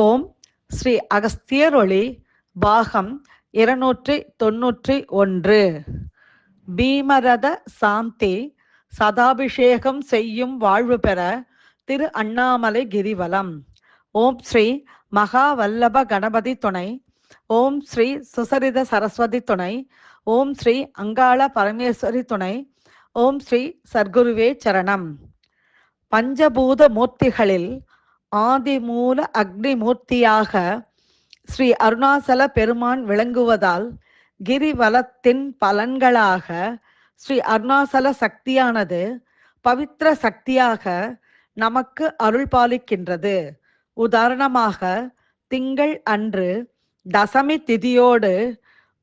ஓம் ஸ்ரீ அகஸ்தியரொளி பாகம் இருநூற்றி தொன்னூற்றி ஒன்று. பீமரத சாந்தி சதாபிஷேகம் செய்யும் வாழ்வு பெற திரு அண்ணாமலை கிரிவலம். ஓம் ஸ்ரீ மகாவல்லப கணபதி துணை. ஓம் ஸ்ரீ சுசரித சரஸ்வதி துணை. ஓம் ஸ்ரீ அங்காள பரமேஸ்வரி துணை. ஓம் ஸ்ரீ சர்க்குருவே சரணம். பஞ்சபூத மூர்த்திகளில் ஆதிமூல அக்னி மூர்த்தியாக ஸ்ரீ அருணாசல பெருமான் விளங்குவதால் கிரிவலத்தின் பலன்களாக ஸ்ரீ அருணாசல சக்தியானது பவித்திர சக்தியாக நமக்கு அருள் பாலிக்கின்றது உதாரணமாக திங்கள் அன்று தசமி திதியோடு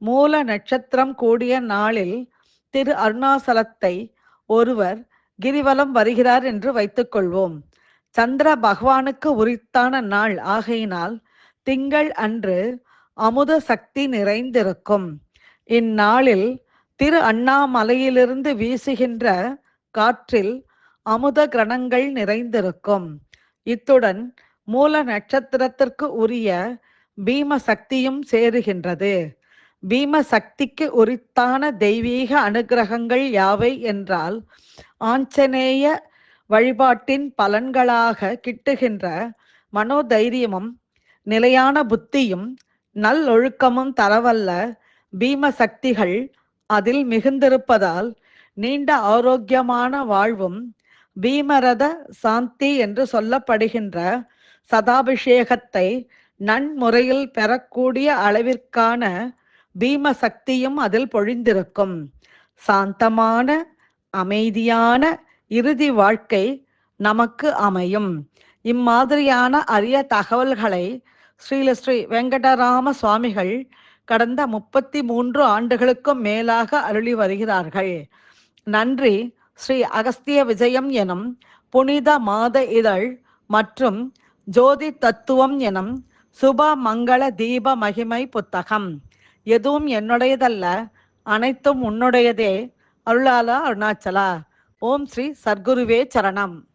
மூல நட்சத்திரம் கூடிய நாளில் திரு அருணாசலத்தை ஒருவர் கிரிவலம் வருகிறார் என்று வைத்துக்கொள்வோம். சந்திர பகவானுக்கு உரித்தான நாள். ஆகையினால் திங்கள் அன்று அமுத சக்தி நிறைந்திருக்கும். இந்நாளில் திரு அண்ணாமலையிலிருந்து வீசுகின்ற காற்றில் அமுத கிரணங்கள் நிறைந்திருக்கும். இத்துடன் மூல நட்சத்திரத்திற்கு உரிய பீம சக்தியும் சேருகின்றது. பீம சக்திக்கு உரித்தான தெய்வீக அனுகிரகங்கள் யாவை என்றால் ஆஞ்சநேய வழிபாட்டின் பலன்களாக கிட்டுகின்ற மனோதைரியமும் நிலையான புத்தியும் நல்லொழுக்கமும் தரவல்ல பீம சக்திகள் அதில் மிகுந்திருப்பதால் நீண்ட ஆரோக்கியமான வாழ்வும் பீமரத சாந்தி என்று சொல்லப்படுகின்ற சதாபிஷேகத்தை நன்முறையில் பெறக்கூடிய அளவிற்கான பீம சக்தியும் அதில் பொழிந்திருக்கும். சாந்தமான அமைதியான இறுதி வாழ்க்கை நமக்கு அமையும். இம்மாதிரியான அரிய தகவல்களை ஸ்ரீல ஸ்ரீ வெங்கடராம சுவாமிகள் கடந்த முப்பத்தி மூன்று ஆண்டுகளுக்கும் மேலாக அருளி வருகிறார்கள். நன்றி. ஸ்ரீ அகஸ்திய விஜயம் எனும் புனித மாத இதழ் மற்றும் ஜோதி தத்துவம் எனும் சுப மங்கள தீப மகிமை புத்தகம். எதுவும் என்னுடையதல்ல. அனைத்தும் உன்னுடையதே. அருளாலா அருணாச்சலா. ஓம் ஸ்ரீ சர்க்குருவே சரணம்.